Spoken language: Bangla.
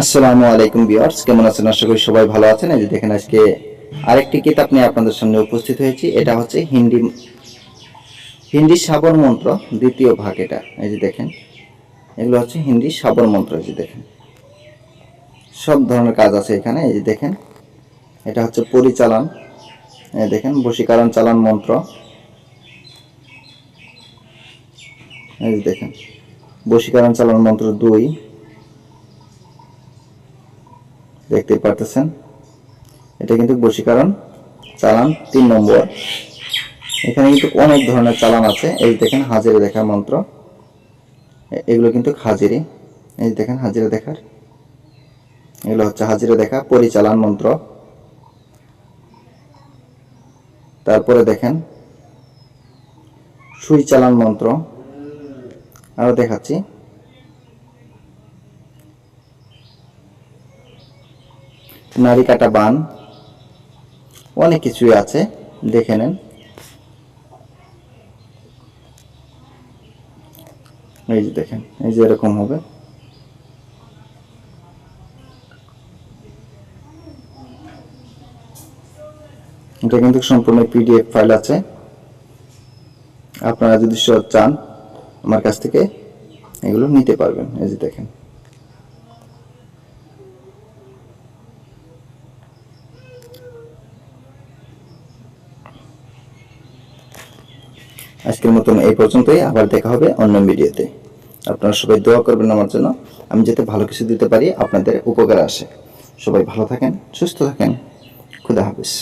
আসসালামু আলাইকুম বিয়ার্স কেমন আছেন? আশা করি সবাই ভালো আছেন। এই যে দেখেন আজকে আরেকটি কিতাব নিয়ে আপনাদের সামনে উপস্থিত হয়েছি। এটা হচ্ছে হিন্দি হিন্দি সাবর মন্ত্র, দ্বিতীয় ভাগ এটা। এই যে দেখেন, এগুলো হচ্ছে হিন্দি সাবর মন্ত্র। এই যে দেখেন, সব ধরনের কাজ আছে এখানে। এই যে দেখেন, এটা হচ্ছে পরিচালন। এই দেখেন, বশীকরণ চালান মন্ত্র। এই যে দেখেন, বশীকরণ চালান মন্ত্র দুই। দেখতে পারতেছেন। এটা কিন্তু বশীকরণ চালান তিন নম্বর। এখানে কিন্তু অনেক ধরনের চালান আছে। এই দেখেন, হাজিরে দেখার মন্ত্র। এগুলো কিন্তু হাজিরে। এই দেখেন, হাজিরে দেখার। এগুলো হচ্ছে হাজিরে দেখা পরিচালন মন্ত্র। তারপরে দেখেন, সুই চালান মন্ত্র। আরও দেখাচ্ছি। নারী কাটা বান। অনেক কিছুই আছে, দেখে নেন। এই যে দেখেন, এই যে এরকম হবে। এটা কিন্তু সম্পূর্ণ পিডিএফ ফাইল আছে। আপনারা যদি চান, আমার কাছ থেকে এগুলো নিতে পারবেন। এই যে দেখেন। আজকের মতন এই পর্যন্তই। আবার দেখা হবে অন্য ভিডিওতে। আপনারা সবাই দোয়া করবেন আমার জন্য। আমি যাতে ভালো কিছু দিতে পারি, আপনাদের উপকার আসে। সবাই ভালো থাকেন, সুস্থ থাকেন। খুদা হাফিজ।